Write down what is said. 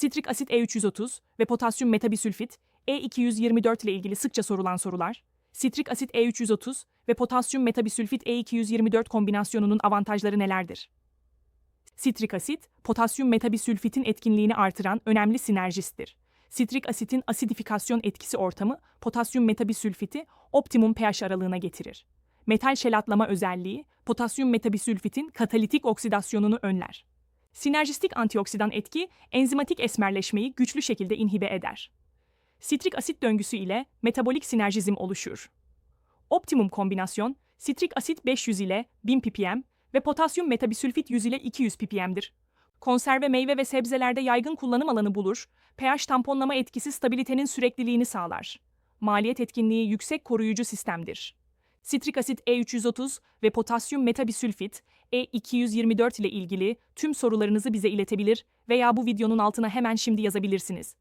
Sitrik asit E330 ve potasyum metabisülfit E224 ile ilgili sıkça sorulan sorular. Sitrik asit E330 ve potasyum metabisülfit E224 kombinasyonunun avantajları nelerdir? Sitrik asit, potasyum metabisülfitin etkinliğini artıran önemli sinerjisttir. Sitrik asitin asidifikasyon etkisi ortamı potasyum metabisülfiti optimum pH aralığına getirir. Metal şelatlama özelliği potasyum metabisülfitin katalitik oksidasyonunu önler. Sinerjistik antioksidan etki enzimatik esmerleşmeyi güçlü şekilde inhibe eder. Sitrik asit döngüsü ile metabolik sinerjizm oluşur. Optimum kombinasyon sitrik asit 500 ile 1000 ppm ve potasyum metabisülfit 100 ile 200 ppm'dir. Konserve meyve ve sebzelerde yaygın kullanım alanı bulur, pH tamponlama etkisi stabilitenin sürekliliğini sağlar. Maliyet etkinliği yüksek koruyucu sistemdir. Sitrik asit E330 ve potasyum metabisülfit E224 ile ilgili tüm sorularınızı bize iletebilir veya bu videonun altına hemen şimdi yazabilirsiniz.